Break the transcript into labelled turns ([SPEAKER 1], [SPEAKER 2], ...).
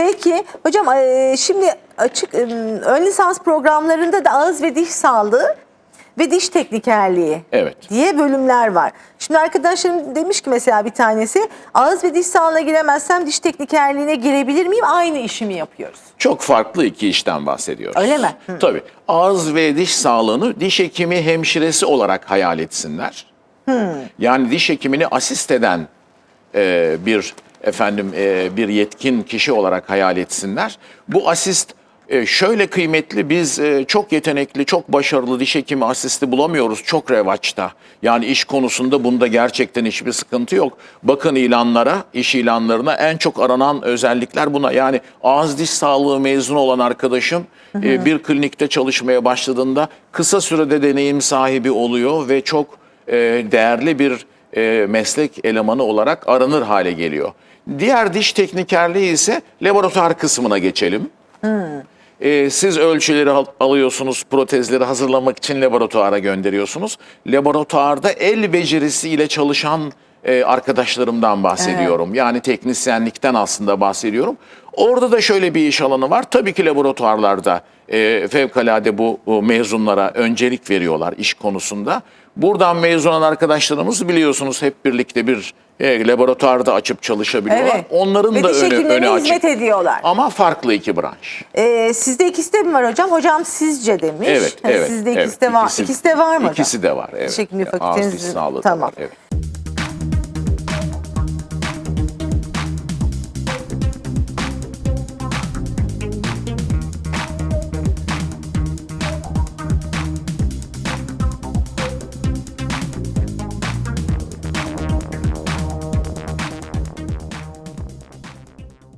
[SPEAKER 1] Peki hocam e, şimdi açık e, ön lisans programlarında da ağız ve diş sağlığı ve diş teknikerliği
[SPEAKER 2] Evet.
[SPEAKER 1] diye bölümler var. Şimdi arkadaşlarım demiş ki mesela bir tanesi ağız ve diş sağlığına giremezsem diş teknikerliğine girebilir miyim? Aynı işi mi yapıyoruz?
[SPEAKER 2] Çok farklı iki işten bahsediyoruz.
[SPEAKER 1] Öyle mi? Hı.
[SPEAKER 2] Tabii. Ağız ve diş sağlığını diş hekimi hemşiresi olarak hayal etsinler. Yani diş hekimini asist eden e, bir efendim e, bir yetkin kişi olarak hayal etsinler. Bu asist e, şöyle kıymetli biz e, çok yetenekli, çok başarılı diş hekimi asisti bulamıyoruz. Çok revaçta. Yani iş konusunda bunda gerçekten hiçbir sıkıntı yok. Bakın ilanlara, iş ilanlarına en çok aranan özellikler buna. Yani ağız diş sağlığı mezunu olan arkadaşım e, bir klinikte çalışmaya başladığında kısa sürede deneyim sahibi oluyor ve çok e, değerli bir e, meslek elemanı olarak aranır hale geliyor. Diğer diş teknikerliği ise laboratuvar kısmına geçelim. E, siz ölçüleri al- alıyorsunuz, protezleri hazırlamak için laboratuvara gönderiyorsunuz. Laboratuvarda el becerisiyle çalışan e, arkadaşlarımdan bahsediyorum. Yani teknisyenlikten aslında bahsediyorum. Orada da şöyle bir iş alanı var. Tabii ki laboratuvarlarda e, fevkalade bu, bu mezunlara öncelik veriyorlar iş konusunda. Buradan mezun olan arkadaşlarımız biliyorsunuz hep birlikte bir e, laboratuvarda açıp çalışabiliyorlar.
[SPEAKER 1] Evet.
[SPEAKER 2] Onların
[SPEAKER 1] Ve
[SPEAKER 2] da önü, önü
[SPEAKER 1] hizmet
[SPEAKER 2] açık.
[SPEAKER 1] ediyorlar.
[SPEAKER 2] Ama farklı iki branş.
[SPEAKER 1] E, sizde ikisi de mi var hocam? Hocam sizce demiş.
[SPEAKER 2] Evet,
[SPEAKER 1] Ha,
[SPEAKER 2] evet.
[SPEAKER 1] Sizde
[SPEAKER 2] evet.
[SPEAKER 1] ikisi de var.
[SPEAKER 2] İkisi-
[SPEAKER 1] İkisi de var mı hocam?
[SPEAKER 2] İkisi de var. Evet. Ağız diş
[SPEAKER 1] fakülteniz-
[SPEAKER 2] da
[SPEAKER 1] tamam.
[SPEAKER 2] var, evet.